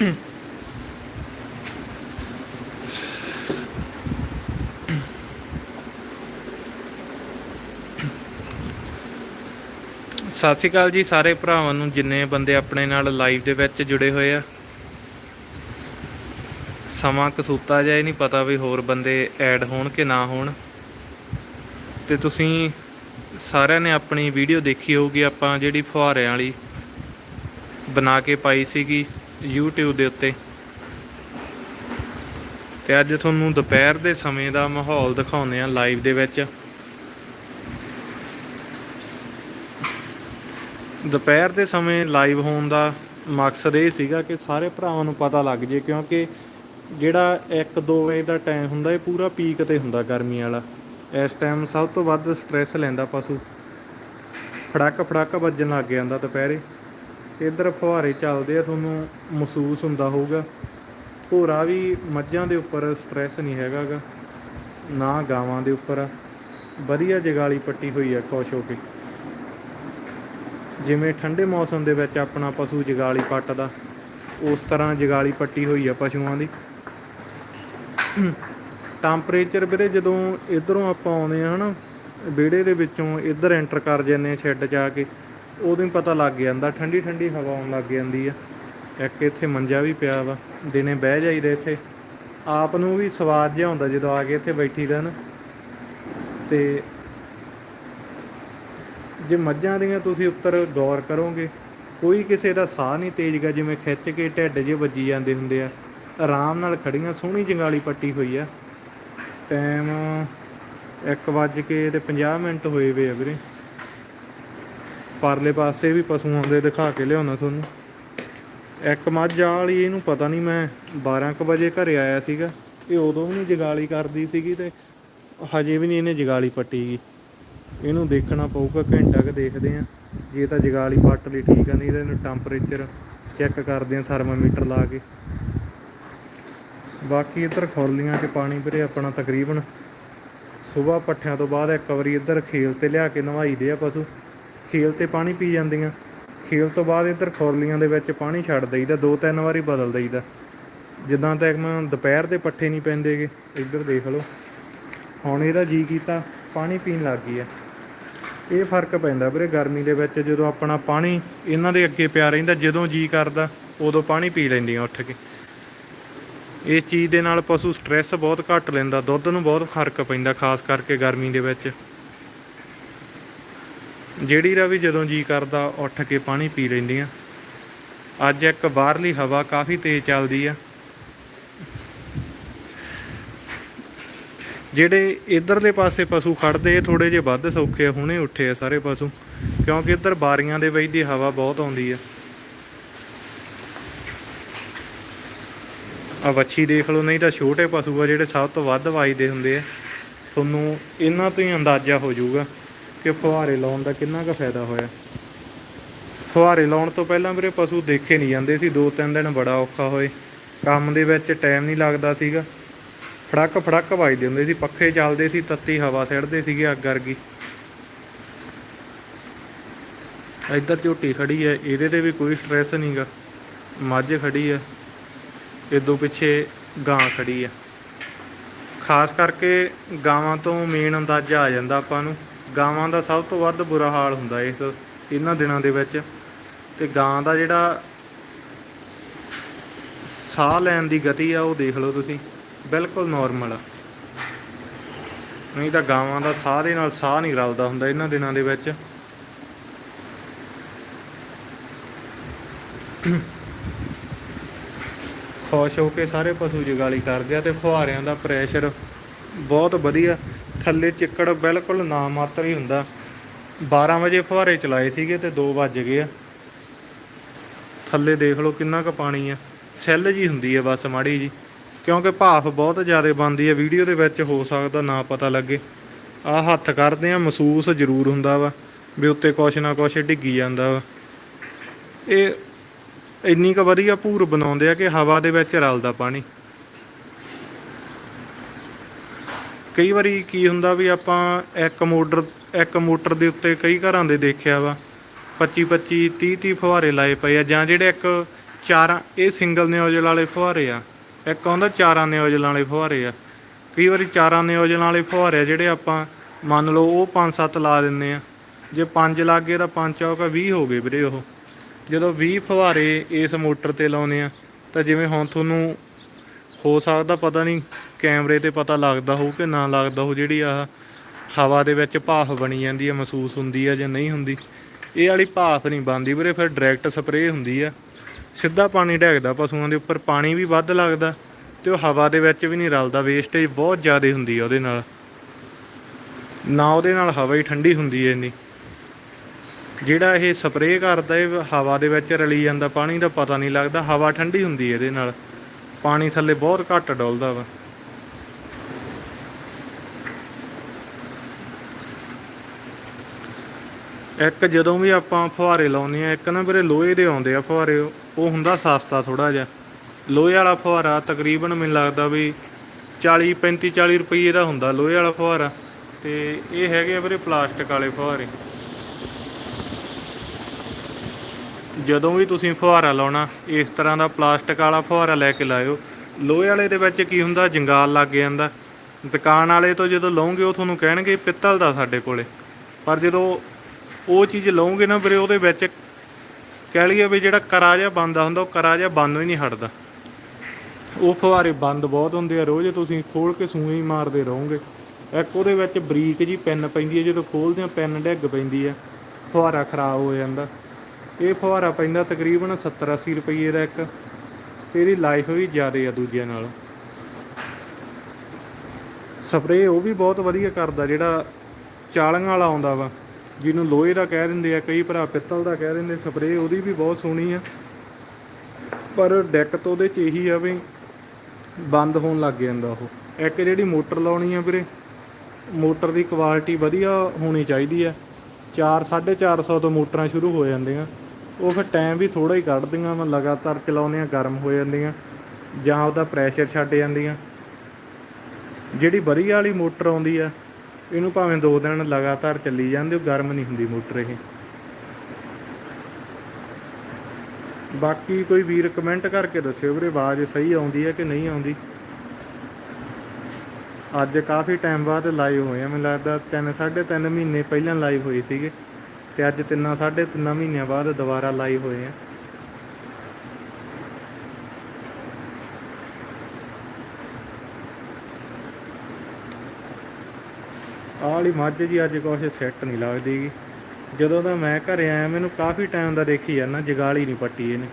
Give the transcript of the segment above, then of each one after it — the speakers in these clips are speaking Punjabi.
ਸਤਿ ਸ਼੍ਰੀ ਅਕਾਲ ਜੀ ਸਾਰੇ ਭਰਾਵਾਂ ਨੂੰ, ਜਿੰਨੇ ਬੰਦੇ ਆਪਣੇ ਨਾਲ ਲਾਈਵ ਦੇ ਵਿੱਚ ਜੁੜੇ ਹੋਏ ਆ। ਸਮਾਂ ਕਸੂਤਾ ਜਿਹਾ ਹੀ ਨਹੀਂ ਪਤਾ ਵੀ ਹੋਰ ਬੰਦੇ ਐਡ ਹੋਣ ਕਿ ਨਾ ਹੋਣ। ਤੇ ਤੁਸੀਂ ਸਾਰਿਆਂ ਨੇ ਆਪਣੀ ਵੀਡੀਓ ਦੇਖੀ ਹੋਊਗੀ, ਆਪਾਂ ਜਿਹੜੀ ਫੁਹਾਰਿਆਂ ਵਾਲੀ ਬਣਾ ਕੇ ਪਾਈ ਸੀਗੀ। YouTube ਦੇ ਉੱਤੇ। ਤੇ ਅੱਜ ਤੁਹਾਨੂੰ ਦੁਪਹਿਰ ਦੇ ਸਮੇਂ ਦਾ ਮਾਹੌਲ ਦਿਖਾਉਂਦੇ ਆ ਲਾਈਵ ਦੇ ਵਿੱਚ। ਦੁਪਹਿਰ ਦੇ ਸਮੇਂ ਲਾਈਵ ਹੋਣ ਦਾ ਮਕਸਦ ਇਹ ਸੀਗਾ ਕਿ ਸਾਰੇ ਭਰਾਵਾਂ ਨੂੰ ਪਤਾ ਲੱਗ ਜੇ, ਕਿਉਂਕਿ ਜਿਹੜਾ 1-2 ਵਜੇ ਦਾ ਟਾਈਮ ਹੁੰਦਾ, ਇਹ ਪੂਰਾ ਪੀਕ ਤੇ ਹੁੰਦਾ ਗਰਮੀ ਵਾਲਾ। ਇਸ ਟਾਈਮ ਸਭ ਤੋਂ ਵੱਧ ਸਟ੍ਰੈਸ ਲੈਂਦਾ ਪਸ਼ੂ। ਫੜਕ ਫੜਕ ਵੱਜਣ ਲੱਗ ਜਾਂਦਾ ਦੁਪਹਿਰੇ। ਇੱਧਰ ਫੁਹਾਰੇ ਚੱਲਦੇ ਆ, ਤੁਹਾਨੂੰ ਮਹਿਸੂਸ ਹੁੰਦਾ ਹੋਊਗਾ। ਭੋਰਾ ਵੀ ਮੱਝਾਂ ਦੇ ਉੱਪਰ ਸਟ੍ਰੈਸ ਨਹੀਂ ਹੈਗਾਗਾ ਨਾ ਗਾਵਾਂ ਦੇ ਉੱਪਰ ਵਧੀਆ ਜਗਾਲੀ ਪੱਟੀ ਹੋਈ ਆ, ਖੁਸ਼ ਹੋ ਕੇ। ਜਿਵੇਂ ਠੰਡੇ ਮੌਸਮ ਦੇ ਵਿੱਚ ਆਪਣਾ ਪਸ਼ੂ ਜਗਾਲੀ ਪੱਟਦਾ ਉਸ ਤਰ੍ਹਾਂ ਜਗਾਲੀ ਪੱਟੀ ਹੋਈ ਆ ਪਸ਼ੂਆਂ ਦੀ। ਟੈਂਪਰੇਚਰ ਵੀਰੇ ਜਦੋਂ ਇਧਰੋਂ ਆਪਾਂ ਆਉਂਦੇ ਆ ਹਨਾ, ਵਿਹੜੇ ਦੇ ਵਿੱਚੋਂ ਇੱਧਰ ਐਂਟਰ ਕਰ ਜਾਂਦੇ ਆ ਸ਼ੈੱਡ ਜਾ ਕੇ। ਉਦੋਂ ਹੀ ਪਤਾ ਲੱਗ ਜਾਂਦਾ, ਠੰਡੀ ਠੰਡੀ ਹਵਾ ਆਉਣ ਲੱਗ ਜਾਂਦੀ ਆ। ਇੱਕ ਇੱਥੇ ਮੰਜਾ ਵੀ ਪਿਆ ਵਾ, ਦਿਨੇ ਬਹਿ ਜਾਈਦਾ ਇੱਥੇ। ਆਪ ਨੂੰ ਵੀ ਸਵਾਦ ਜਿਹਾ ਹੁੰਦਾ ਜਦੋਂ ਆ ਕੇ ਇੱਥੇ ਬੈਠੀਦਾ ਨਾ ਤੇ ਜੇ ਮੱਝਾਂ ਦੀਆਂ ਤੁਸੀਂ ਉੱਤਰ ਗੌਰ ਕਰੋਗੇ, ਕੋਈ ਕਿਸੇ ਦਾ ਸਾਹ ਨਹੀਂ ਤੇਜ਼ਗਾ ਜਿਵੇਂ ਖਿੱਚ ਕੇ ਢਿੱਡ ਜੇ ਵੱਜੀ ਜਾਂਦੇ ਹੁੰਦੇ ਆ। ਆਰਾਮ ਨਾਲ ਖੜੀਆਂ, ਸੋਹਣੀ ਜੰਗਾਲੀ ਪੱਟੀ ਹੋਈ ਆ। ਟਾਈਮ 1 ਵੱਜ ਕੇ ਤੇ 50 ਮਿੰਟ ਹੋਏ ਵੇ ਆ ਵੀਰੇ। ਪਰਲੇ ਪਾਸੇ ਵੀ ਪਸ਼ੂ ਆਉਂਦੇ ਦਿਖਾ ਕੇ ਲਿਆਉਣਾ ਤੁਹਾਨੂੰ। ਇੱਕ ਮੱਝ ਵਾਲੀ, ਇਹਨੂੰ ਪਤਾ ਨਹੀਂ ਮੈਂ 12 ਕੁ ਵਜੇ ਘਰੇ ਆਇਆ ਸੀਗਾ। ਇਹ ਉਦੋਂ ਵੀ ਨਹੀਂ ਜਗਾਲੀ ਕਰਦੀ ਸੀਗੀ ਤੇ ਹਜੇ ਵੀ ਨਹੀਂ ਇਹਨੇ ਜਗਾਲੀ ਪੱਟੀ ਗਈ ਇਹਨੂੰ ਦੇਖਣਾ ਪਊਗਾ, ਘੰਟਾ ਕੁ ਦੇਖਦੇ ਆ ਜੇ ਤਾਂ ਜਗਾਲੀ ਪੱਟ ਲਈ ਠੀਕ ਆ, ਨਹੀਂ ਤਾਂ ਇਹਨੂੰ ਟੈਂਪਰੇਚਰ ਚੈੱਕ ਕਰਦੇ ਆ ਥਰਮਾਮੀਟਰ ਲਾ ਕੇ। ਬਾਕੀ ਇੱਧਰ ਖੁਰਲੀਆਂ 'ਚ ਪਾਣੀ ਭਰੇ ਆਪਣਾ ਤਕਰੀਬਨ ਸਵੇਰ ਪੱਠਿਆਂ ਤੋਂ ਬਾਅਦ ਇੱਕ ਵਾਰੀ ਇੱਧਰ ਖੇਲ ਤੇ ਲਿਆ ਕੇ ਨਵਾਈ ਦੇ ਆ ਪਸ਼ੂ। ਖੇਲ ਤੇ ਪਾਣੀ ਪੀ ਜਾਂਦੀਆਂ। ਖੇਲ ਤੋਂ ਬਾਅਦ ਇੱਧਰ ਖੋਰਲੀਆਂ ਦੇ ਵਿੱਚ ਪਾਣੀ ਛੱਡ ਦਈਦਾ, ਦੋ ਤਿੰਨ ਵਾਰੀ ਬਦਲ ਦਈਦਾ। ਜਿੱਦਾਂ ਤੱਕ ਮੈਂ ਦੁਪਹਿਰ ਦੇ ਪੱਠੇ ਨਹੀਂ ਪੈਂਦੇਗੇ ਇੱਧਰ ਦੇਖ ਲਓ। ਹੁਣ ਇਹਦਾ ਜੀ ਕੀਤਾ, ਪਾਣੀ ਪੀਣ ਲੱਗ ਗਈ ਆ। ਇਹ ਫ਼ਰਕ ਪੈਂਦਾ ਵੀਰੇ ਗਰਮੀ ਦੇ ਵਿੱਚ, ਜਦੋਂ ਆਪਣਾ ਪਾਣੀ ਇਹਨਾਂ ਦੇ ਅੱਗੇ ਪਿਆ ਰਹਿੰਦਾ, ਜਦੋਂ ਜੀ ਕਰਦਾ, ਉਦੋਂ ਪਾਣੀ ਪੀ ਲੈਂਦੀਆਂ ਉੱਠ ਕੇ। ਇਸ ਚੀਜ਼ ਦੇ ਨਾਲ ਪਸ਼ੂ ਸਟ੍ਰੈਸ ਬਹੁਤ ਘੱਟ ਲੈਂਦਾ, ਦੁੱਧ ਨੂੰ ਬਹੁਤ ਫ਼ਰਕ ਪੈਂਦਾ, ਖਾਸ ਕਰਕੇ ਗਰਮੀ ਦੇ ਵਿੱਚ। ਜਿਹੜੀ ਦਾ ਵੀ ਜਦੋਂ ਜੀ ਕਰਦਾ ਉੱਠ ਕੇ ਪਾਣੀ ਪੀ ਲੈਂਦੀਆਂ। ਅੱਜ ਇੱਕ ਬਾਹਰਲੀ ਹਵਾ ਕਾਫੀ ਤੇਜ਼ ਚੱਲਦੀ ਆ। ਜਿਹੜੇ ਇਧਰਲੇ ਪਾਸੇ ਪਸ਼ੂ ਖੜਦੇ, ਇਹ ਥੋੜੇ ਜਿਹਾ ਵੱਧ ਸੌਖੇ ਆ, ਹੁਣੇ ਉੱਠੇ ਆ ਸਾਰੇ ਪਸ਼ੂ, ਕਿਉਂਕਿ ਇੱਧਰ ਬਾਰੀਆਂ ਦੇ ਵਿੱਚ ਦੀ ਹਵਾ ਬਹੁਤ ਆਉਂਦੀ ਆ। ਆ ਵੱਛੀ ਦੇਖ ਲਓ, ਨਹੀਂ ਤਾਂ ਛੋਟੇ ਪਸ਼ੂ ਆ ਜਿਹੜੇ ਸਭ ਤੋਂ ਵੱਧ ਵਾਜਦੇ ਹੁੰਦੇ ਆ। ਤੁਹਾਨੂੰ ਇਹਨਾਂ ਤੋਂ ਹੀ ਅੰਦਾਜ਼ਾ ਹੋ ਜਾਊਗਾ। ਕਿ ਫੁਹਾਰੇ ਲਾਉਣ ਦਾ ਕਿੰਨਾ ਕੁ ਫਾਇਦਾ ਹੋਇਆ? ਫੁਹਾਰੇ ਲਾਉਣ ਤੋਂ ਪਹਿਲਾਂ ਵੀਰੇ ਪਸ਼ੂ ਦੇਖੇ ਨਹੀਂ ਜਾਂਦੇ ਸੀ। ਦੋ ਤਿੰਨ ਦਿਨ ਬੜਾ ਔਖਾ ਹੋਏ। ਕੰਮ ਦੇ ਵਿੱਚ ਟਾਈਮ ਨਹੀਂ ਲੱਗਦਾ ਸੀਗਾ। ਫੜਕ ਫੜਕ ਵੱਜਦੇ ਹੁੰਦੇ ਸੀ। ਪੱਖੇ ਚੱਲਦੇ ਸੀ, ਤੱਤੀ ਹਵਾ ਸਿੱੜਦੇ ਸੀਗੇ ਅੱਗ ਵਰਗੀ। ਇੱਧਰ ਝੋਟੀ ਖੜੀ ਹੈ। ਇਹਦੇ ਤੇ ਵੀ ਕੋਈ ਸਟ੍ਰੈਸ ਨਹੀਂਗਾ ਮੱਝ ਖੜੀ ਹੈ। ਇਦੋਂ ਪਿੱਛੇ ਗਾਂ ਖੜੀ ਹੈ। ਖਾਸ ਕਰਕੇ ਗਾਵਾਂ ਤੋਂ ਮੇਨ ਅੰਦਾਜ਼ਾ ਆ ਜਾਂਦਾ ਆਪਾਂ ਨੂੰ। ਗਾਵਾਂ ਦਾ ਸਭ ਤੋਂ ਵੱਧ ਬੁਰਾ ਹਾਲ ਹੁੰਦਾ ਇਸ ਇਹਨਾਂ ਦਿਨਾਂ ਦੇ ਵਿੱਚ। ਤੇ ਗਾਂ ਦਾ ਜਿਹੜਾ ਸਾਹ ਲੈਣ ਦੀ ਗਤੀ ਆ, ਉਹ ਦੇਖ ਲਓ ਤੁਸੀਂ। ਬਿਲਕੁਲ ਨਾਰਮਲ ਆ। ਨਹੀਂ ਤਾਂ ਗਾਵਾਂ ਦਾ ਸਾਹ ਦੇ ਨਾਲ ਸਾਹ ਨਹੀਂ ਰਲਦਾ ਹੁੰਦਾ ਇਹਨਾਂ ਦਿਨਾਂ ਦੇ ਵਿੱਚ। ਖੁਸ਼ ਹੋ ਕੇ ਸਾਰੇ ਪਸ਼ੂ ਜਗਾਲੀ ਕਰਦੇ ਆ ਤੇ ਫੁਹਾਰਿਆਂ ਦਾ ਪ੍ਰੈਸ਼ਰ ਬਹੁਤ ਵਧੀਆ। ਥੱਲੇ ਚਿੱਕੜ ਬਿਲਕੁਲ ਨਾ ਮਾਤਰ ਹੀ ਹੁੰਦਾ। 12 ਵਜੇ ਫੁਹਾਰੇ ਚਲਾਏ ਸੀਗੇ ਤੇ 2 ਵੱਜ ਗਏ ਆ। ਥੱਲੇ ਦੇਖ ਲਓ ਕਿੰਨਾ ਕੁ ਪਾਣੀ ਆ। ਸੈੱਲ ਜੀ ਹੁੰਦੀ ਆ ਬਸ ਮਾੜੀ ਜੀ ਕਿਉਂਕਿ ਭਾਫ ਬਹੁਤ ਜ਼ਿਆਦਾ ਬਣਦੀ ਆ। ਵੀਡੀਓ ਦੇ ਵਿੱਚ ਹੋ ਸਕਦਾ ਨਾ ਪਤਾ ਲੱਗੇ। ਆ ਹੱਥ ਕਰਦੇ ਆ, ਮਹਿਸੂਸ ਜ਼ਰੂਰ ਹੁੰਦਾ ਵਾ ਵੀ ਉੱਤੇ ਕੁਛ ਨਾ ਕੁਛ ਡਿੱਗੀ ਜਾਂਦਾ ਵਾ। ਇਹ ਇੰਨੀ ਕੁ ਵਧੀਆ ਭੂਰ ਬਣਾਉਂਦੇ ਆ ਕਿ ਹਵਾ ਦੇ ਵਿੱਚ ਰਲਦਾ ਪਾਣੀ। ਕਈ ਵਾਰੀ ਕੀ ਹੁੰਦਾ ਵੀ ਆਪਾਂ ਇੱਕ ਮੋਟਰ ਇੱਕ ਮੋਟਰ ਦੇ ਉੱਤੇ ਕਈ ਘਰਾਂ ਦੇ ਦੇਖਿਆ ਵਾ 25 25 30 30 ਫੁਹਾਰੇ ਲਾਏ ਪਏ ਆ, ਜਾਂ ਜਿਹੜੇ ਇੱਕ ਚਾਰਾਂ, ਇਹ ਸਿੰਗਲ ਨਿਓਜਲ ਵਾਲੇ ਫੁਹਾਰੇ ਆ, ਇੱਕ ਆਉਂਦਾ ਚਾਰਾਂ ਨਿਓਜਲ ਵਾਲੇ ਫੁਹਾਰੇ ਆ, ਕਈ ਵਾਰੀ ਚਾਰਾਂ ਨਿਓਜਲ ਵਾਲੇ ਫੁਹਾਰੇ ਆ ਜਿਹੜੇ ਆਪਾਂ ਮੰਨ ਲਓ ਉਹ 5-7 ਲਾ ਦਿੰਨੇ ਆ, ਜੇ 5 ਲੱਗੇ ਤਾਂ 5 ਚੌਕਾ 20 ਹੋ ਗਏ ਵੀਰੇ ਉਹ, ਜਦੋਂ 20 ਫੁਹਾਰੇ ਇਸ ਮੋਟਰ ਤੇ ਲਾਉਨੇ ਆ, ਤਾਂ ਜਿਵੇਂ ਹੁਣ ਤੁਹਾਨੂੰ ਹੋ ਸਕਦਾ ਪਤਾ ਨਹੀਂ ਕੈਮਰੇ ਤੇ ਪਤਾ ਲੱਗਦਾ ਹੋਊ ਕਿ ਨਾ ਲੱਗਦਾ ਹੋਊ ਜਿਹੜੀ ਆ ਹਵਾ ਦੇ ਵਿੱਚ ਭਾਫ ਬਣੀ ਜਾਂਦੀ ਹੈ ਮਹਿਸੂਸ ਹੁੰਦੀ ਹੈ ਜਾਂ ਨਹੀਂ ਹੁੰਦੀ। ਇਹ ਵਾਲੀ ਭਾਫ ਨਹੀਂ ਬਣਦੀ ਵੀਰੇ, ਫਿਰ ਡਾਇਰੈਕਟ ਸਪਰੇਅ ਹੁੰਦੀ ਆ। ਸਿੱਧਾ ਪਾਣੀ ਡੈਗਦਾ ਪਸ਼ੂਆਂ ਦੇ ਉੱਪਰ, ਪਾਣੀ ਵੀ ਵੱਧ ਲੱਗਦਾ ਤੇ ਉਹ ਹਵਾ ਦੇ ਵਿੱਚ ਵੀ ਨਹੀਂ ਰਲਦਾ ਵੇਸਟੇਜ ਬਹੁਤ ਜ਼ਿਆਦਾ ਹੁੰਦੀ ਆ ਉਹਦੇ ਨਾਲ। ਨਾ ਉਹਦੇ ਨਾਲ ਹਵਾ ਹੀ ਠੰਡੀ ਹੁੰਦੀ ਹੈ ਇੰਨੀ। ਜਿਹੜਾ ਇਹ ਸਪਰੇਅ ਕਰਦਾ, ਇਹ ਹਵਾ ਦੇ ਵਿੱਚ ਰਲੀ ਜਾਂਦਾ ਪਾਣੀ ਦਾ ਪਤਾ ਨਹੀਂ ਲੱਗਦਾ, ਹਵਾ ਠੰਡੀ ਹੁੰਦੀ ਇਹਦੇ ਨਾਲ। ਪਾਣੀ ਥੱਲੇ ਬਹੁਤ ਘੱਟ ਡੁੱਲਦਾ ਵਾ। ਇੱਕ ਜਦੋਂ ਵੀ ਆਪਾਂ ਫੁਹਾਰੇ ਲਾਉਂਦੇ ਆ ਇੱਕ ਨਾ ਵੀਰੇ ਲੋਹੇ ਦੇ ਆਉਂਦੇ ਆ ਫੁਹਾਰੇ, ਉਹ ਹੁੰਦਾ ਸਸਤਾ ਥੋੜਾ ਜਿਹਾ। ਲੋਹੇ ਵਾਲਾ ਫੁਹਾਰਾ ਤਕਰੀਬਨ ਮੈਨੂੰ ਲੱਗਦਾ ਵੀ 40 35 40 ਰੁਪਏ ਦਾ ਹੁੰਦਾ ਲੋਹੇ ਵਾਲਾ ਫੁਹਾਰਾ। ਤੇ ਇਹ ਹੈਗੇ ਆ ਵੀਰੇ ਪਲਾਸਟਿਕ ਵਾਲੇ ਫੁਹਾਰੇ। ਜਦੋਂ ਵੀ ਤੁਸੀਂ ਫੁਹਾਰਾ ਲਾਉਣਾ, ਇਸ ਤਰ੍ਹਾਂ ਦਾ ਪਲਾਸਟਿਕ ਵਾਲਾ ਫੁਹਾਰਾ ਲੈ ਕੇ ਲਾਇਓ। ਲੋਹੇ ਵਾਲੇ ਦੇ ਵਿੱਚ ਕੀ ਹੁੰਦਾ, ਜੰਗਾਲ ਲੱਗ ਜਾਂਦਾ। ਦੁਕਾਨ ਵਾਲੇ ਤੋਂ ਜਦੋਂ ਲਓਗੇ, ਉਹ ਤੁਹਾਨੂੰ ਕਹਿਣਗੇ ਪਿੱਤਲ ਦਾ ਸਾਡੇ ਕੋਲੇ। ਪਰ ਜਦੋਂ ਉਹ ਚੀਜ਼ ਲਓਗੇ ਨਾ ਵੀਰੇ, ਉਹਦੇ ਵਿੱਚ ਕਹਿ ਲਈਏ ਵੀ ਜਿਹੜਾ ਕਰਾ ਜਿਹਾ ਬੰਦਾ ਹੁੰਦਾ, ਉਹ ਕਰਾ ਜਿਹਾ ਬੰਦ ਹੀ ਨਹੀਂ ਹਟਦਾ। ਉਹ ਫੁਹਾਰੇ ਬੰਦ ਬਹੁਤ ਹੁੰਦੇ ਆ, ਰੋਜ਼ ਤੁਸੀਂ ਖੋਲ ਕੇ ਸੂਏ ਹੀ ਮਾਰਦੇ ਰਹੋਗੇ। ਇੱਕ ਉਹਦੇ ਵਿੱਚ ਬਰੀਕ ਜੀ ਪੈਨ ਪੈਂਦੀ ਹੈ ਜਦੋਂ ਖੋਲਦੇ ਆ, ਪੈਨ ਡਿੱਗ ਪੈਂਦੀ ਆ, ਫੁਹਾਰਾ ਖਰਾਬ ਹੋ ਜਾਂਦਾ। ਇਹ ਫੁਹਾਰਾ ਪੈਂਦਾ ਤਕਰੀਬਨ 70 80 ਰੁਪਏ ਦਾ ਇੱਕ ਇਹਦੀ ਲਾਈਫ ਵੀ ਜ਼ਿਆਦਾ ਆ ਦੂਜਿਆਂ ਨਾਲ। ਸਪਰੇਅ ਉਹ ਵੀ ਬਹੁਤ ਵਧੀਆ ਕਰਦਾ, ਜਿਹੜਾ ਚਾਲੀਆਂ ਵਾਲਾ ਆਉਂਦਾ ਵਾ। ਜਿਹਨੂੰ ਲੋਹੇ ਦਾ ਕਹਿ ਦਿੰਦੇ ਆ, ਕਈ ਭਰਾ ਪਿੱਤਲ ਦਾ ਕਹਿ ਦਿੰਦੇ, ਸਪਰੇਅ ਉਹਦੀ ਵੀ ਬਹੁਤ ਸੋਹਣੀ ਆ। ਪਰ ਡੈਕ ਦਿੱਕਤ ਉਹਦੇ ਚ ਇਹੀ ਆ ਵੀ ਬੰਦ ਹੋਣ ਲੱਗ ਜਾਂਦਾ ਉਹ। ਇੱਕ ਜਿਹੜੀ ਮੋਟਰ ਲਾਉਣੀ ਆ ਵੀਰੇ, ਮੋਟਰ ਦੀ ਕੁਆਲਿਟੀ ਵਧੀਆ ਹੋਣੀ ਚਾਹੀਦੀ ਆ। 4 450 ਤੋਂ ਮੋਟਰਾਂ ਸ਼ੁਰੂ ਹੋ ਜਾਂਦੀਆਂ। ਉਹ ਫਿਰ ਟਾਈਮ ਵੀ ਥੋੜਾ ਹੀ ਕੱਢਦੀਆਂ ਵਾ, ਲਗਾਤਾਰ ਚਲਾਉਂਦੇ ਚਲਾਉਂਦੀਆਂ ਗਰਮ ਹੋ ਜਾਂਦੀਆਂ, ਜਾਂ ਉਹਦਾ ਪ੍ਰੈਸ਼ਰ ਛੱਡ ਜਾਂਦੀਆਂ। ਜਿਹੜੀ ਵਧੀਆ ਵਾਲੀ ਮੋਟਰ ਆਉਂਦੀ ਆ ਇਹਨੂੰ ਭਾਵੇਂ 2 ਦਿਨ ਲਗਾਤਾਰ ਚੱਲੀ ਜਾਂਦੇ, ਉਹ ਗਰਮ ਨਹੀਂ ਹੁੰਦੀ ਮੋਟਰ ਇਹ। ਬਾਕੀ ਕੋਈ ਵੀਰ ਕਮੈਂਟ ਕਰਕੇ ਦੱਸਿਓ ਵੀਰੇ, ਆਵਾਜ਼ ਸਹੀ ਆਉਂਦੀ ਹੈ ਕਿ ਨਹੀਂ ਆਉਂਦੀ? ਅੱਜ ਕਾਫੀ ਟਾਈਮ ਬਾਅਦ ਲਾਈਵ ਹੋਏ ਆ, ਮੈਨੂੰ ਲੱਗਦਾ 3 3.5 ਮਹੀਨੇ ਪਹਿਲਾਂ ਲਾਈਵ ਹੋਏ ਸੀਗੇ, ਤੇ ਅੱਜ ਤਿੰਨਾਂ, ਸਾਢੇ ਤਿੰਨਾਂ ਮਹੀਨਿਆਂ ਬਾਅਦ ਦੁਬਾਰਾ ਲਾਈਵ ਹੋਏ ਆ। ਆਹ ਮੱਝ ਜੀ ਅੱਜ ਕੁਛ ਸੈੱਟ ਨਹੀਂ ਲੱਗਦੀ। ਜਦੋਂ ਦਾ ਮੈਂ ਘਰੇ ਆਇਆ, ਮੈਨੂੰ ਕਾਫੀ ਟਾਈਮ ਦਾ ਦੇਖੀ ਜਾਂਦਾ, ਜਗਾਲੀ ਨਹੀਂ ਪੱਟੀ ਇਹਨੇ।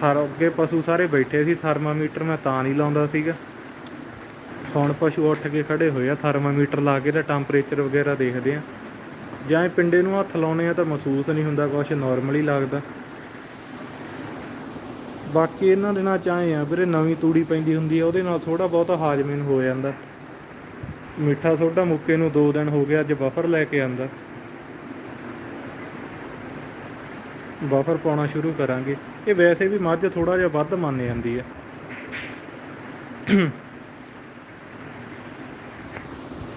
ਥਰ ਅੱਗੇ ਪਸ਼ੂ ਸਾਰੇ ਬੈਠੇ ਸੀ ਥਰਮਾਮੀਟਰ ਮੈਂ ਤਾਂ ਨਹੀਂ ਲਾਉਂਦਾ ਸੀਗਾ। ਹੁਣ ਪਸ਼ੂ ਉੱਠ ਕੇ ਖੜੇ ਹੋਏ ਆ ਥਰਮਾਮੀਟਰ ਲਾ ਕੇ ਤਾਂ ਟੈਂਪਰੇਚਰ ਵਗੈਰਾ ਦੇਖਦੇ ਆ। ਜਾਂ ਪਿੰਡੇ ਨੂੰ ਹੱਥ ਲਾਉਣੇ ਆ ਤਾਂ ਮਹਿਸੂਸ ਨਹੀਂ ਹੁੰਦਾ, ਕੁਛ ਨਾਰਮਲ ਹੀ ਲੱਗਦਾ। ਬਾਕੀ ਇਹਨਾਂ ਦਿਨਾਂ ਚ ਆਏ ਆ, ਵੀਰੇ ਨਵੀਂ ਤੂੜੀ ਪੈਂਦੀ ਹੁੰਦੀ ਆ, ਉਹਦੇ ਨਾਲ ਥੋੜਾ ਬਹੁਤਾ ਹਾਜ਼ਮੇ ਨੂੰ ਹੋ ਜਾਂਦਾ। ਮਿੱਠਾ ਸੋਡਾ ਮੁੱਕੇ ਨੂੰ 2 ਦਿਨ ਹੋ ਗਿਆ ਅੱਜ ਬਫਰ ਲੈ ਕੇ ਆਂਦਾ। ਬਫਰ ਪਾਉਣਾ ਸ਼ੁਰੂ ਕਰਾਂਗੇ। ਇਹ ਵੈਸੇ ਵੀ ਮੱਝ ਥੋੜਾ ਜਿਹਾ ਵੱਧ ਮੰਨ ਜਾਂਦੀ ਹੈ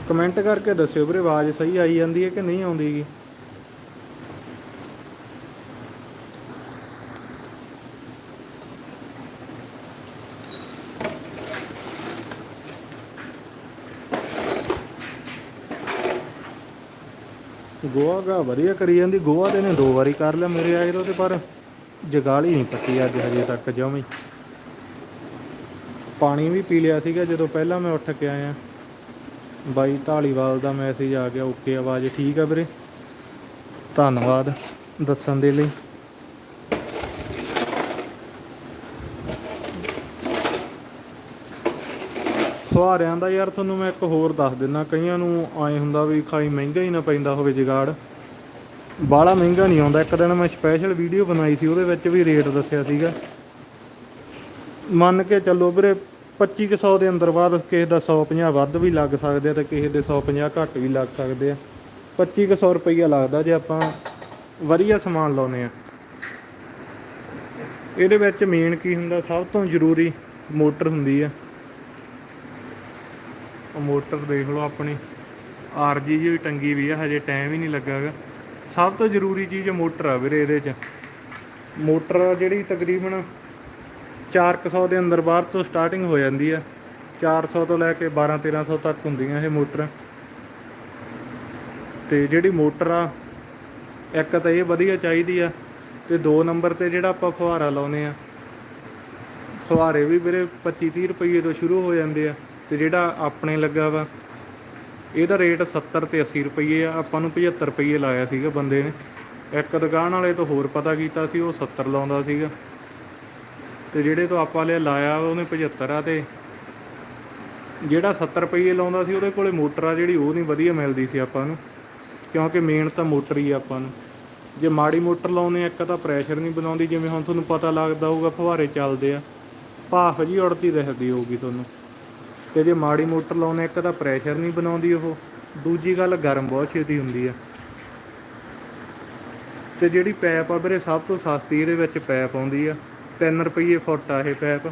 ਕਮੈਂਟ ਕਰਕੇ ਦੱਸਿਓ ਵੀਰੇ, ਆਵਾਜ਼ ਸਹੀ ਆਈ ਜਾਂਦੀ ਹੈ ਕਿ ਨਹੀਂ ਆਉਂਦੀ ਗੋਆ ਗਾ, ਵਧੀਆ ਕਰੀ ਜਾਂਦੀ। ਗੋਆ ਤੇ ਨੇ ਦੋ ਵਾਰੀ ਕਰ ਲਿਆ ਮੇਰੇ ਆਏ ਤੋਂ ਤੇ, ਪਰ ਜਗਾਲੀ ਨਹੀਂ ਪੱਕੀ ਅੱਜ ਹਜੇ ਤੱਕ, ਜਮੀ। ਪਾਣੀ ਵੀ ਪੀ ਲਿਆ ਸੀਗਾ ਜਦੋਂ ਪਹਿਲਾਂ ਮੈਂ ਉੱਠ ਕੇ ਆਇਆ। ਬਾਈ ਢਾਲੀਵਾਲ ਦਾ ਮੈਸੇਜ ਆ ਗਿਆ, ਓਕੇ ਆਵਾਜ਼। ਠੀਕ ਆ ਵੀਰੇ? ਧੰਨਵਾਦ ਦੱਸਣ ਦੇ ਲਈ। ਫੁਹਾਰਿਆਂ ਦਾ ਯਾਰ, ਤੁਹਾਨੂੰ ਮੈਂ ਇੱਕ ਹੋਰ ਦੱਸ ਦਿੰਦਾ। ਕਈਆਂ ਨੂੰ ਆਏ ਹੁੰਦਾ ਵੀ ਖਾਈ ਮਹਿੰਗਾ ਹੀ ਨਾ ਪੈਂਦਾ ਹੋਵੇ ਜਗਾੜ। ਬਾਹਲਾ ਮਹਿੰਗਾ ਨਹੀਂ ਆਉਂਦਾ। ਇੱਕ ਦਿਨ ਮੈਂ ਸਪੈਸ਼ਲ ਵੀਡੀਓ ਬਣਾਈ ਸੀ, ਉਹਦੇ ਵਿੱਚ ਵੀ ਰੇਟ ਦੱਸਿਆ ਸੀਗਾ। ਮੰਨ ਕੇ ਚੱਲੋ ਵੀਰੇ 2500 ਦੇ ਅੰਦਰ ਬਾਅਦ ਕਿਸੇ ਦਾ 150 ਵੱਧ ਵੀ ਲੱਗ ਸਕਦੇ ਆ ਤੇ ਕਿਸੇ ਦੇ 150 ਘੱਟ ਵੀ ਲੱਗ ਸਕਦੇ ਆ। 2500 ਰੁਪਈਆ ਲੱਗਦਾ ਜੇ ਆਪਾਂ ਵਧੀਆ ਸਮਾਨ ਲਾਉਨੇ ਆ। ਇਹਦੇ ਵਿੱਚ ਮੇਨ ਕੀ ਹੁੰਦਾ? ਸਭ ਤੋਂ ਜ਼ਰੂਰੀ ਮੋਟਰ ਹੁੰਦੀ ਆ। ਉਹ ਮੋਟਰ ਦੇਖ ਲਓ ਆਪਣੀ। ਆਰਜੀ ਜੀ ਵੀ ਟੰਗੀ ਵੀ ਆ, ਹਜੇ ਟਾਈਮ ਹੀ ਨਹੀਂ ਲੱਗਾਗਾ। ਸਭ ਤੋਂ ਜ਼ਰੂਰੀ ਚੀਜ਼ ਮੋਟਰ ਆ ਵੀਰੇ ਇਹਦੇ 'ਚ। ਮੋਟਰ ਜਿਹੜੀ ਤਕਰੀਬਨ 400 ਦੇ ਅੰਦਰ ਬਾਹਰ ਤੋਂ ਸਟਾਰਟਿੰਗ ਹੋ ਜਾਂਦੀ ਆ। 400 ਤੋਂ ਲੈ ਕੇ 12 1300 ਤੱਕ ਹੁੰਦੀਆਂ ਇਹ ਮੋਟਰ। ਤੇ ਜਿਹੜੀ ਮੋਟਰ ਆ, ਇੱਕ ਤਾਂ ਇਹ ਵਧੀਆ ਚਾਹੀਦੀ ਆ ਤੇ ਦੋ ਨੰਬਰ ਤੇ ਜਿਹੜਾ ਆਪਾਂ ਫੁਹਾਰਾ ਲਾਉਨੇ ਆ, ਫੁਹਾਰੇ ਵੀ ਵੀਰੇ 25 30 ਰੁਪਏ ਤੋਂ ਸ਼ੁਰੂ ਹੋ ਜਾਂਦੇ ਆ। ਤੇ ਜਿਹੜਾ ਆਪਣੇ ਲੱਗਾ ਵਾ, ਇਹਦਾ ਰੇਟ 70 ਤੇ 80 ਰੁਪਏ ਆ, ਆਪਾਂ ਨੂੰ 75 ਰੁਪਏ ਲਾਇਆ ਸੀਗਾ ਬੰਦੇ ਨੇ। ਇੱਕ ਦੁਕਾਨ ਵਾਲੇ ਤੋਂ ਹੋਰ ਪਤਾ ਕੀਤਾ ਸੀ, ਉਹ 70 ਲਾਉਂਦਾ ਸੀਗਾ। ਤੇ ਜਿਹੜੇ ਤੋਂ ਆਪਾਂ ਲਿਆ ਲਾਇਆ, ਉਹਨੇ 75 ਆ ਤੇ ਜਿਹੜਾ 70 ਰੁਪਏ ਲਾਉਂਦਾ ਸੀ, ਉਹਦੇ ਕੋਲੇ ਮੋਟਰ ਆ ਜਿਹੜੀ, ਉਹ ਨਹੀਂ ਵਧੀਆ ਮਿਲਦੀ ਸੀ ਆਪਾਂ ਨੂੰ, ਕਿਉਂਕਿ ਮੇਨ ਤਾਂ ਮੋਟਰ ਹੀ ਆ ਆਪਾਂ ਨੂੰ। ਜੇ ਮਾੜੀ ਮੋਟਰ ਲਾਉਨੇ ਆ, ਇੱਕ ਤਾਂ ਪ੍ਰੈਸ਼ਰ ਨਹੀਂ ਬਣਾਉਂਦੀ, ਜਿਵੇਂ ਹੁਣ ਤੁਹਾਨੂੰ ਪਤਾ ਲੱਗਦਾ ਹੋਊਗਾ, ਫੁਹਾਰੇ ਚੱਲਦੇ ਆ, ਭਾਫ ਜੀ ਉੜਦੀ ਰਹਿੰਦੀ ਹੋਊਗੀ ਤੁਹਾਨੂੰ। ਤੇ ਜੇ ਮਾੜੀ ਮੋਟਰ ਲਾਉਨੇ ਇੱਕ ਤਾਂ ਪ੍ਰੈਸ਼ਰ ਨਹੀਂ ਬਣਾਉਂਦੀ ਉਹ। ਦੂਜੀ ਗੱਲ, ਗਰਮ ਬਹੁਤ ਛੇਤੀ ਹੁੰਦੀ ਆ। ਤੇ ਜਿਹੜੀ ਪੈਪ ਆ ਵੀਰੇ, ਸਭ ਤੋਂ ਸਸਤੀ ਇਹਦੇ ਵਿੱਚ ਪੈਪ ਆਉਂਦੀ ਆ। 3 ਰੁਪਏ ਫੁੱਟ ਆ ਇਹ ਪੈਪ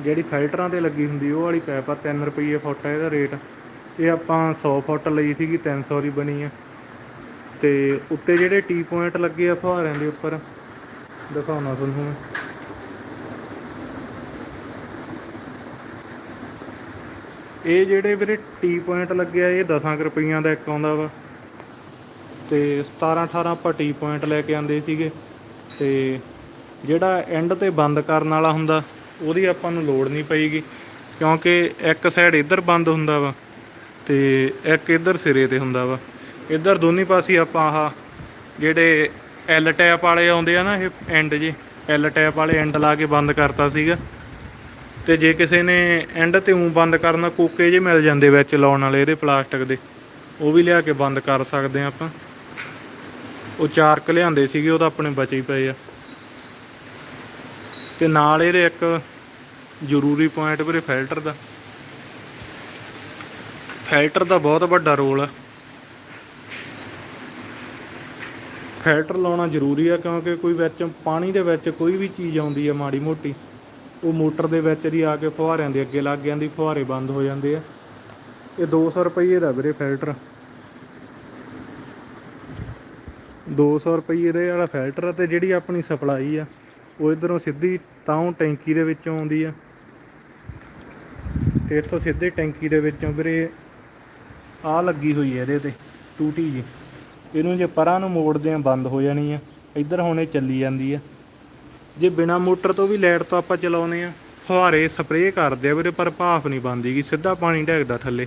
ਜਿਹੜੀ ਫਿਲਟਰਾਂ ਤੇ ਲੱਗੀ ਹੁੰਦੀ, ਉਹ ਵਾਲੀ ਪੈਪ ਆ 3 ਰੁਪਏ ਫੁੱਟ ਆ ਇਹਦਾ ਰੇਟ ਇਹ ਆਪਾਂ 100 ਫੁੱਟ ਲਈ ਸੀਗੀ 300 ਦੀ ਬਣੀ ਆ। ਤੇ ਉੱਤੇ ਜਿਹੜੇ ਟੀ ਪੁਆਇੰਟ ਲੱਗੇ ਆ, ਫੁਹਾਰਿਆਂ ਦੇ ਉੱਪਰ। ਦਿਖਾਉਣਾ ਤੁਹਾਨੂੰ ਮੈਂ। ਇਹ ਜਿਹੜੇ ਵੀਰੇ ਟੀ ਪੁਆਇੰਟ ਲੱਗਿਆ ਆ, ਇਹ 10 ਰੁਪਈਆਂ ਦਾ ਇੱਕ ਆਉਂਦਾ ਵਾ। ਤੇ 17 18 ਆਪਾਂ ਟੀ ਪੁਆਇੰਟ ਲੈ ਕੇ ਆਂਦੇ ਸੀਗੇ। ਤੇ ਜਿਹੜਾ ਐਂਡ ਤੇ ਬੰਦ ਕਰਨ ਵਾਲਾ ਹੁੰਦਾ, ਉਹਦੀ ਆਪਾਂ ਨੂੰ ਲੋੜ ਨਹੀਂ ਪਈਗੀ, ਕਿਉਂਕਿ ਇੱਕ ਸਾਈਡ ਇੱਧਰ ਬੰਦ ਹੁੰਦਾ ਵਾ ਤੇ ਇੱਕ ਇੱਧਰ ਸਿਰੇ ਤੇ ਹੁੰਦਾ ਵਾ। ਇੱਧਰ ਦੋਨੇ ਪਾਸੇ ਆਪਾਂ ਆਹ ਜਿਹੜੇ ਐਲ ਟੈਪ ਵਾਲੇ ਆਉਂਦੇ ਆ ਨਾ, ਇਹ ਐਂਡ ਜੇ ਐਲ ਟੈਪ ਵਾਲੇ ਐਂਡ ਲਾ ਕੇ ਬੰਦ ਕਰਤਾ ਸੀਗਾ। ਤੇ ਜੇ ਕਿਸੇ ਨੇ ਐਂਡ ਤੇ ਉਂ ਬੰਦ ਕਰਨਾ, ਕੋਕੇ ਜੇ ਮਿਲ ਜਾਂਦੇ ਵਿੱਚ ਲਾਉਣ ਵਾਲੇ, ਇਹਦੇ ਪਲਾਸਟਿਕ ਦੇ। ਉਹ ਵੀ ਲਿਆ ਕੇ ਬੰਦ ਕਰ ਸਕਦੇ ਆ ਆਪਾਂ। ਉਹ ਚਾਰਕ ਲਿਆਂਦੇ ਸੀਗੇ, ਉਹ ਤਾਂ ਆਪਣੇ ਬਚੇ ਹੀ ਪਏ ਆ। ਤੇ ਨਾਲ ਇਹਦੇ ਇੱਕ ਜ਼ਰੂਰੀ ਪੁਆਇੰਟ ਵੀਰੇ ਫਿਲਟਰ ਦਾ। ਫਿਲਟਰ ਦਾ ਬਹੁਤ ਵੱਡਾ ਰੋਲ ਆ। ਫਿਲਟਰ ਲਾਉਣਾ ਜ਼ਰੂਰੀ ਆ ਕਿਉਂਕਿ ਕੋਈ ਵਿੱਚ, ਪਾਣੀ ਦੇ ਵਿੱਚ ਕੋਈ ਵੀ ਚੀਜ਼ ਆਉਂਦੀ ਆ ਮਾੜੀ ਮੋਟੀ। ਉਹ ਮੋਟਰ ਦੇ ਵਿੱਚ ਜੀ ਆ ਕੇ ਫੁਹਾਰਿਆਂ ਦੇ ਅੱਗੇ ਲੱਗ ਜਾਂਦੀ, ਫੁਹਾਰੇ ਬੰਦ ਹੋ ਜਾਂਦੇ ਆ। ਇਹ 200 ਰੁਪਏ ਦਾ ਵੀਰੇ ਫਿਲਟਰ। 200 ਰੁਪਏ ਦੇ ਵਾਲਾ ਫਿਲਟਰ ਆ ਤੇ ਜਿਹੜੀ ਆਪਣੀ ਸਪਲਾਈ ਆ, ਉਹ ਇਧਰੋਂ ਸਿੱਧੀ ਤਾਂ ਟੈਂਕੀ ਦੇ ਵਿੱਚੋਂ ਆਉਂਦੀ ਆ। ਤੇ ਇੱਥੋਂ ਸਿੱਧੇ ਟੈਂਕੀ ਦੇ ਵਿੱਚੋਂ ਵੀਰੇ ਆ ਲੱਗੀ ਹੋਈ ਹੈ ਇਹਦੇ ਤੇ, ਟੂਟੀ ਜੀ। ਇਹਨੂੰ ਜੇ ਪਰਾਂ ਨੂੰ ਮੋੜਦੇ ਆ, ਬੰਦ ਹੋ ਜਾਣੀ ਆ। ਇੱਧਰ ਹੁਣੇ ਚੱਲੀ ਜਾਂਦੀ ਆ। ਜੇ ਬਿਨਾ ਮੋਟਰ ਤੋਂ ਵੀ ਲਾਈਟ ਤੋਂ ਆਪਾਂ ਚਲਾਉਨੇ ਆ ਫੁਹਾਰੇ ਸਪਰੇਅ ਕਰਦੇ ਆ ਵੀਰੇ, ਪਰ ਭਾਫ ਨਹੀਂ ਬੰਦੀਗੀ ਸਿੱਧਾ ਪਾਣੀ ਡੈਗਦਾ ਥੱਲੇ।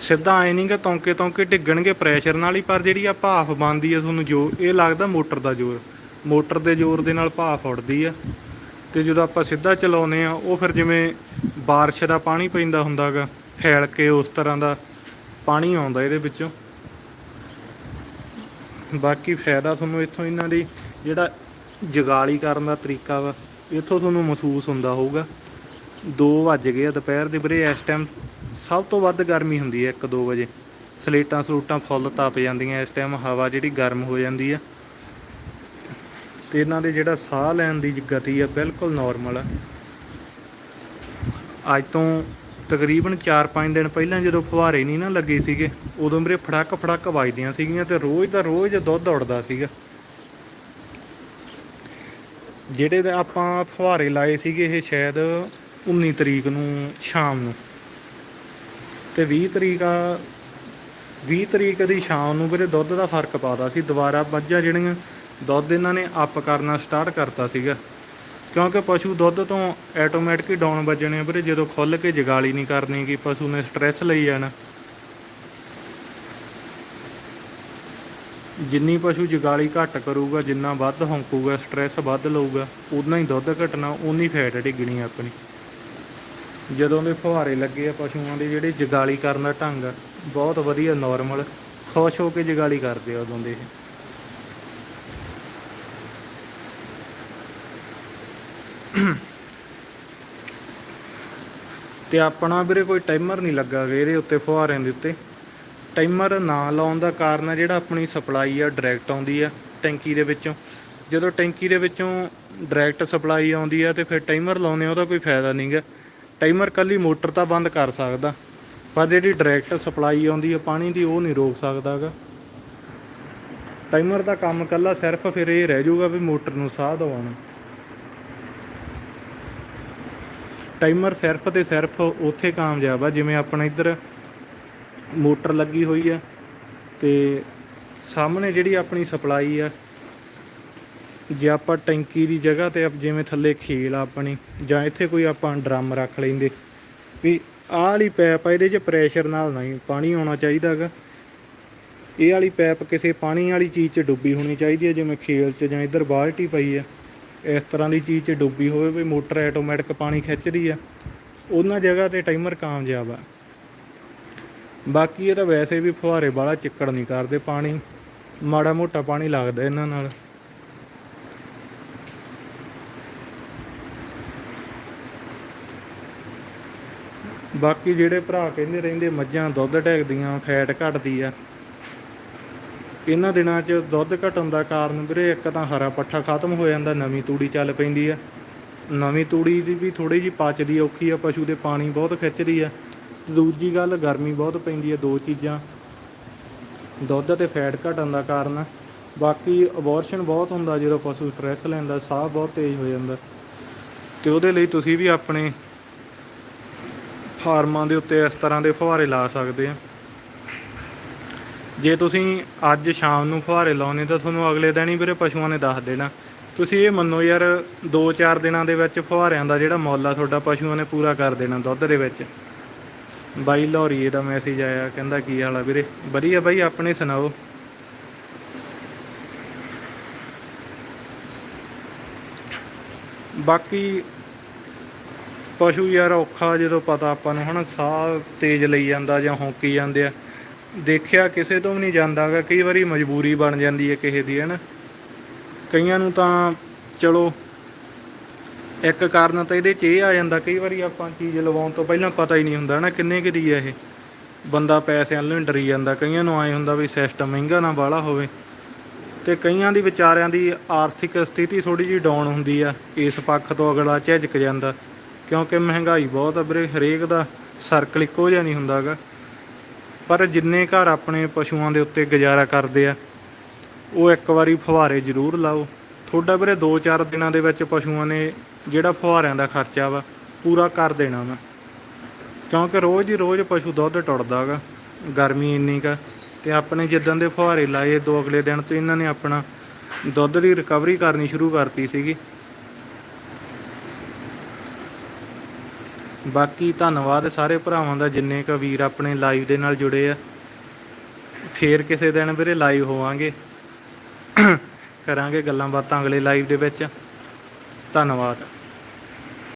ਸਿੱਧਾ ਐ ਨਹੀਂਗਾ ਤੌਂਕੇ ਤੌਂਕੇ ਡਿੱਗਣਗੇ ਪ੍ਰੈਸ਼ਰ ਨਾਲ ਹੀ, ਪਰ ਜਿਹੜੀ ਆ ਭਾਫ ਬੰਦੀ ਆ ਤੁਹਾਨੂੰ ਜੋ, ਇਹ ਲੱਗਦਾ ਮੋਟਰ ਦਾ ਜ਼ੋਰ। ਮੋਟਰ ਦੇ ਜ਼ੋਰ ਦੇ ਨਾਲ ਭਾਫ ਉੱਡਦੀ ਆ, ਤੇ ਜਦੋਂ ਆਪਾਂ ਸਿੱਧਾ ਚਲਾਉਨੇ ਆ ਉਹ ਫਿਰ ਜਿਵੇਂ ਬਾਰਿਸ਼ ਦਾ ਪਾਣੀ ਪੈਂਦਾ ਹੁੰਦਾਗਾ ਫੈਲ ਕੇ ਉਸ ਤਰ੍ਹਾਂ ਦਾ ਪਾਣੀ ਆਉਂਦਾ ਇਹਦੇ ਵਿੱਚੋਂ। ਬਾਕੀ ਫਾਇਦਾ ਤੁਹਾਨੂੰ ਇੱਥੋਂ ਇਹਨਾਂ ਦੀ ਜਿਹੜਾ ਜਗਾਲੀ ਕਰਨ ਦਾ ਤਰੀਕਾ ਵਾ, ਇੱਥੋਂ ਤੁਹਾਨੂੰ ਮਹਿਸੂਸ ਹੁੰਦਾ ਹੋਊਗਾ। 2 ਵੱਜ ਗਏ ਆ ਦੁਪਹਿਰ ਦੇ ਵੀਰੇ, ਇਸ ਟਾਈਮ ਸਭ ਤੋਂ ਵੱਧ ਗਰਮੀ ਹੁੰਦੀ ਹੈ 1-2 ਵਜੇ। ਸਲੇਟਾਂ ਸਲੂਟਾਂ ਫੁੱਲ ਤਪ ਜਾਂਦੀਆਂ, ਇਸ ਟਾਈਮ ਹਵਾ ਜਿਹੜੀ ਗਰਮ ਹੋ ਜਾਂਦੀ ਆ। ਤੇ ਇਹਨਾਂ ਦੇ ਜਿਹੜਾ ਸਾਹ ਲੈਣ ਦੀ ਗਤੀ ਆ, ਬਿਲਕੁਲ ਨਾਰਮਲ ਆ। ਅੱਜ ਤੋਂ ਤਕਰੀਬਨ 4-5 ਦਿਨ ਪਹਿਲਾਂ ਜਦੋਂ ਫੁਹਾਰੇ ਨਹੀਂ ਨਾ ਲੱਗੇ ਸੀਗੇ, ਉਦੋਂ ਮੇਰੇ ਫੜਕ ਫੜਕ ਵੱਜਦੀਆਂ ਸੀਗੀਆਂ ਤੇ ਰੋਜ਼ ਦਾ ਰੋਜ਼ ਦੁੱਧ ਉੜਦਾ ਸੀਗਾ। ਜਿਹੜੇ ਦਾ ਆਪਾਂ ਫੁਹਾਰੇ ਲਾਏ ਸੀਗੇ ਇਹ ਸ਼ਾਇਦ 19 ਤਰੀਕ ਨੂੰ ਸ਼ਾਮ ਨੂੰ। ਤੇ 20 ਤਰੀਕ ਆ 20 ਤਰੀਕ ਦੀ ਸ਼ਾਮ ਨੂੰ ਵੀਰੇ ਦੁੱਧ ਦਾ ਫ਼ਰਕ ਪਾਦਾ ਸੀ, ਦੁਬਾਰਾ ਮੱਝਾਂ ਜਿਹੜੀਆਂ ਦੁੱਧ ਇਹਨਾਂ ਨੇ ਅਪ ਕਰਨਾ ਸਟਾਰਟ ਕਰਤਾ ਸੀਗਾ। ਕਿਉਂਕਿ ਪਸ਼ੂ ਦੁੱਧ ਤੋਂ ਆਟੋਮੈਟਿਕ ਹੀ ਡਾਊਨ ਵੱਜਣੇ ਆ ਵੀਰੇ ਜਦੋਂ ਖੁੱਲ ਕੇ ਜਗਾਲੀ ਨਹੀਂ ਕਰਨੀ ਕਿ ਪਸ਼ੂ ਨੇ ਸਟ੍ਰੈਸ ਲਈ ਜਾਣਾ। ਜਿੰਨੀ ਪਸ਼ੂ ਜਗਾਲੀ ਘੱਟ ਕਰੂਗਾ ਜਿੰਨਾ ਵੱਧ ਹੌਂਕੂਗਾ ਸਟ੍ਰੈਸ ਵੱਧ ਲਊਗਾ ਉਨਾ ਹੀ ਦੁੱਧ ਘਟਣਾ ਉਨੀ ਫੈਟ ਡਿੱਗਣੀ ਆਪਣੀ। ਜਦੋਂ ਦੇ ਫੁਹਾਰੇ ਲੱਗੇ ਆ ਪਸ਼ੂਆਂ ਦੇ ਜਿਹੜੇ ਜਗਾਲੀ ਕਰਨ ਦਾ ਢੰਗ ਆ, ਬਹੁਤ ਵਧੀਆ ਨਾਰਮਲ ਖੁਸ਼ ਹੋ ਕੇ ਜਗਾਲੀ ਕਰਦੇ ਆ ਉਦੋਂ ਦੇ। ਤੇ ਆਪਣਾ ਵੀਰੇ ਕੋਈ ਟਾਈਮਰ ਨਹੀਂ ਲੱਗਾ ਗਾ ਇਹਦੇ ਉੱਤੇ, ਫੁਹਾਰਿਆਂ ਦੇ ਉੱਤੇ। ਟਾਈਮਰ ਨਾ ਲਾਉਣ ਦਾ ਕਾਰਨ ਆ ਜਿਹੜਾ ਆਪਣੀ ਸਪਲਾਈ ਆ, ਡਾਇਰੈਕਟ ਆਉਂਦੀ ਆ ਟੈਂਕੀ ਦੇ ਵਿੱਚੋਂ। ਜਦੋਂ ਟੈਂਕੀ ਦੇ ਵਿੱਚੋਂ ਡਾਇਰੈਕਟ ਸਪਲਾਈ ਆਉਂਦੀ ਆ ਤੇ ਫਿਰ ਟਾਈਮਰ ਲਾਉਣੇ ਉਹਦਾ ਕੋਈ ਫਾਇਦਾ ਨਹੀਂਗਾ ਟਾਈਮਰ ਕੱਲੀ ਮੋਟਰ ਤਾਂ ਬੰਦ ਕਰ ਸਕਦਾ, ਪਰ ਜਿਹੜੀ ਡਾਇਰੈਕਟ ਸਪਲਾਈ ਆਉਂਦੀ ਆ, ਪਾਣੀ ਦੀ ਉਹ ਨਹੀਂ ਰੋਕ ਸਕਦਾਗਾ ਟਾਈਮਰ ਦਾ ਕੰਮ ਕੱਲਾ ਸਿਰਫ ਫਿਰ ਇਹ ਰਹਿ ਜਾਊਗਾ ਵੀ ਮੋਟਰ ਨੂੰ ਸਾਹ ਦਵਾਉਣਾ। ਟਾਈਮਰ ਸਿਰਫ ਤੇ ਸਿਰਫ ਉੱਥੇ ਕਾਮਯਾਬ ਆ, ਜਿਵੇਂ ਆਪਣਾ ਇੱਧਰ ਮੋਟਰ ਲੱਗੀ ਹੋਈ ਆ ਤੇ ਸਾਹਮਣੇ ਜਿਹੜੀ ਆਪਣੀ ਸਪਲਾਈ ਆ, ਜੇ ਆਪਾਂ ਟੈਂਕੀ ਦੀ ਜਗ੍ਹਾ ਤੇ ਆਪ- ਜਿਵੇਂ ਥੱਲੇ ਖੇਲ ਆ ਆਪਣੀ, ਜਾਂ ਇੱਥੇ ਕੋਈ ਆਪਾਂ ਡਰਮ ਰੱਖ ਲੈਂਦੇ, ਵੀ ਆਹ ਵਾਲੀ ਪੈਪ ਆ, ਇਹਦੇ 'ਚ ਪ੍ਰੈਸ਼ਰ ਨਾਲ ਨਹੀਂ ਪਾਣੀ ਆਉਣਾ ਚਾਹੀਦਾਗਾ ਇਹ ਵਾਲੀ ਪੈਪ ਕਿਸੇ ਪਾਣੀ ਵਾਲੀ ਚੀਜ਼ 'ਚ ਡੁੱਬੀ ਹੋਣੀ ਚਾਹੀਦੀ ਹੈ ਜਿਵੇਂ ਖੇਲ 'ਚ ਜਾਂ ਇੱਧਰ ਬਾਲਟੀ ਪਈ ਹੈ ਇਸ ਤਰ੍ਹਾਂ ਦੀ ਚੀਜ਼ 'ਚ ਡੁੱਬੀ ਹੋਵੇ ਵੀ ਮੋਟਰ ਆਟੋਮੈਟਿਕ ਪਾਣੀ ਖਿੱਚਦੀ ਆ, ਉਹਨਾਂ ਜਗ੍ਹਾ ਤੇ ਟਾਈਮਰ ਕਾਮਯਾਬ ਆ। ਬਾਕੀ ਇਹ ਤਾਂ ਵੈਸੇ ਵੀ ਫੁਹਾਰੇ ਵਾਲਾ ਚਿੱਕੜ ਨਹੀਂ ਕਰਦੇ ਪਾਣੀ, ਮਾੜਾ ਮੋਟਾ ਪਾਣੀ ਲੱਗਦਾ ਇਹਨਾਂ ਨਾਲ। ਬਾਕੀ ਜਿਹੜੇ ਭਰਾ ਕਹਿੰਦੇ ਰਹਿੰਦੇ, ਮੱਝਾਂ ਦੁੱਧ ਢੈਕਦੀਆਂ, ਫੈਟ ਘਟਦੀ ਆ। ਇਹਨਾਂ ਦਿਨਾਂ 'ਚ ਦੁੱਧ ਘਟਣ ਦਾ ਕਾਰਨ ਵੀਰੇ ਇੱਕ ਤਾਂ ਹਰਾ ਪੱਠਾ ਖਤਮ ਹੋ ਜਾਂਦਾ, ਨਵੀਂ ਤੂੜੀ ਚੱਲ ਪੈਂਦੀ ਆ। ਨਵੀਂ ਤੂੜੀ ਦੀ ਵੀ ਥੋੜੀ ਜੀ ਪਚਦੀ ਔਖੀ ਆ, ਪਸ਼ੂ ਦੇ ਪਾਣੀ ਬਹੁਤ ਖਿੱਚਦੀ ਆ। ਦੂਜੀ ਗੱਲ, ਗਰਮੀ ਬਹੁਤ ਪੈਂਦੀ ਆ ਦੋ ਚੀਜ਼ਾਂ। ਦੁੱਧ ਤੇ ਫੈਟ ਘਟਣ ਦਾ ਕਾਰਨ। ਬਾਕੀ ਅਬੋਰਸ਼ਨ ਬਹੁਤ ਹੁੰਦਾ ਜਦੋਂ ਪਸ਼ੂ ਸਟ੍ਰੈਸ ਲੈਂਦਾ, ਸਾਹ ਬਹੁਤ ਤੇਜ਼ ਹੋ ਜਾਂਦਾ। ਤੇ ਉਹਦੇ ਲਈ ਤੁਸੀਂ ਵੀ ਆਪਣੇ ਫਾਰਮਾਂ ਦੇ ਉੱਤੇ ਇਸ ਤਰ੍ਹਾਂ ਦੇ ਫੁਹਾਰੇ ਲਾ ਸਕਦੇ ਆ। ਜੇ ਤੁਸੀਂ ਅੱਜ ਸ਼ਾਮ ਨੂੰ ਫੁਹਾਰੇ ਲਾਉਣੇ ਤਾਂ ਤੁਹਾਨੂੰ ਅਗਲੇ ਦਿਨ ਹੀ ਵੀਰੇ ਪਸ਼ੂਆਂ ਨੇ ਦੱਸ ਦੇਣਾ। ਤੁਸੀਂ ਇਹ ਮੰਨੋ ਯਾਰ 2-4 ਦਿਨਾਂ ਦੇ ਵਿੱਚ ਫੁਹਾਰਿਆਂ ਦਾ ਜਿਹੜਾ ਮੁੱਲ ਆ ਤੁਹਾਡਾ ਪਸ਼ੂਆਂ ਨੇ ਪੂਰਾ ਕਰ ਦੇਣਾ ਦੁੱਧ ਦੇ ਵਿੱਚ। ਬਾਈ ਲੋਰੀਏ ਦਾ ਮੈਸੇਜ ਆਇਆ, ਕਹਿੰਦਾ ਕੀ ਹਾਲ ਆ ਵੀਰੇ? ਵਧੀਆ ਬਾਈ, ਆਪਣੇ ਸੁਣਾਓ? ਬਾਕੀ ਪਸ਼ੂ ਯਾਰ ਔਖਾ ਜਦੋਂ ਪਤਾ ਆਪਾਂ ਨੂੰ ਹਨਾ, ਸਾਹ ਤੇਜ਼ ਲਈ ਜਾਂਦਾ ਜਾਂ ਹੌਂਕੀ ਜਾਂਦੇ ਆ। ਦੇਖਿਆ ਕਿਸੇ ਤੋਂ ਵੀ ਨਹੀਂ ਜਾਂਦਾਗਾ, ਕਈ ਵਾਰੀ ਮਜਬੂਰੀ ਬਣ ਜਾਂਦੀ ਹੈ ਕਿਸੇ ਦੀ, ਹਨਾ? ਕਈਆਂ ਨੂੰ ਤਾਂ ਚਲੋ, ਇੱਕ ਕਾਰਨ ਤਾਂ ਇਹਦੇ 'ਚ ਇਹ ਆ ਜਾਂਦਾ, ਕਈ ਵਾਰੀ ਆਪਾਂ ਚੀਜ਼ ਲਵਾਉਣ ਤੋਂ ਪਹਿਲਾਂ ਪਤਾ ਹੀ ਨਹੀਂ ਹੁੰਦਾ ਨਾ ਕਿੰਨੇ ਕੁ ਦੀ ਹੈ ਇਹ? ਬੰਦਾ ਪੈਸਿਆਂ ਨੂੰ ਹੀ ਡਰੀ ਜਾਂਦਾ, ਕਈਆਂ ਨੂੰ ਆਏ ਹੁੰਦਾ ਵੀ ਸਿਸਟਮ ਮਹਿੰਗਾ ਨਾ ਬਾਹਲਾ ਹੋਵੇ। ਤੇ ਕਈਆਂ ਦੀ ਵਿਚਾਰਿਆਂ ਦੀ ਆਰਥਿਕ ਸਥਿਤੀ ਥੋੜੀ ਜਿਹੀ ਡਾਊਨ ਹੁੰਦੀ ਆ, ਇਸ ਪੱਖ ਤੋਂ ਅਗਲਾ ਝਿਜਕ ਜਾਂਦਾ, ਕਿਉਂਕਿ ਮਹਿੰਗਾਈ ਬਹੁਤ ਆ ਵੀਰੇ, ਹਰੇਕ ਦਾ ਸਰਕਲ ਇੱਕੋ ਜਿਹਾ ਨਹੀਂ ਹੁੰਦਾਗਾ। ਪਰ ਜਿੰਨੇ ਘਰ ਆਪਣੇ ਪਸ਼ੂਆਂ ਦੇ ਉੱਤੇ ਗੁਜ਼ਾਰਾ ਕਰਦੇ ਆ, ਉਹ ਇੱਕ ਵਾਰੀ ਫੁਹਾਰੇ ਜ਼ਰੂਰ ਲਾਓ। ਤੁਹਾਡਾ ਵੀਰੇ 2-4 ਦਿਨਾਂ ਦੇ ਵਿੱਚ ਪਸ਼ੂਆਂ ਨੇ ਜਿਹੜਾ ਫੁਹਾਰਿਆਂ ਦਾ ਖਰਚਾ ਵਾ, ਪੂਰਾ ਕਰ ਦੇਣਾ ਵਾ। ਕਿਉਂਕਿ ਰੋਜ਼ ਹੀ ਰੋਜ਼ ਪਸ਼ੂ ਦੁੱਧ ਟੁੱਟਦਾਗਾ ਗਰਮੀ ਇੰਨੀ ਕਾ, ਤੇ ਆਪਣੇ ਜਿੱਦਾਂ ਦੇ ਫੁਹਾਰੇ ਲਾਏ ਦੋ ਅਗਲੇ ਦਿਨ, ਤੋਂ ਇਹਨਾਂ ਨੇ ਆਪਣਾ ਦੁੱਧ ਦੀ ਰਿਕਵਰੀ ਕਰਨੀ ਸ਼ੁਰੂ ਕਰਤੀ ਸੀਗੀ। ਬਾਕੀ ਧੰਨਵਾਦ ਸਾਰੇ ਭਰਾਵਾਂ ਦਾ ਜਿੰਨੇ ਕ ਵੀਰ ਆਪਣੇ ਲਾਈਵ ਦੇ ਨਾਲ ਜੁੜੇ ਆ। ਫੇਰ ਕਿਸੇ ਦਿਨ ਵੀਰੇ ਲਾਈਵ ਹੋਵਾਂਗੇ। ਕਰਾਂਗੇ ਗੱਲਾਂ ਬਾਤਾਂ ਅਗਲੇ ਲਾਈਵ ਦੇ ਵਿੱਚ। ਧੰਨਵਾਦ।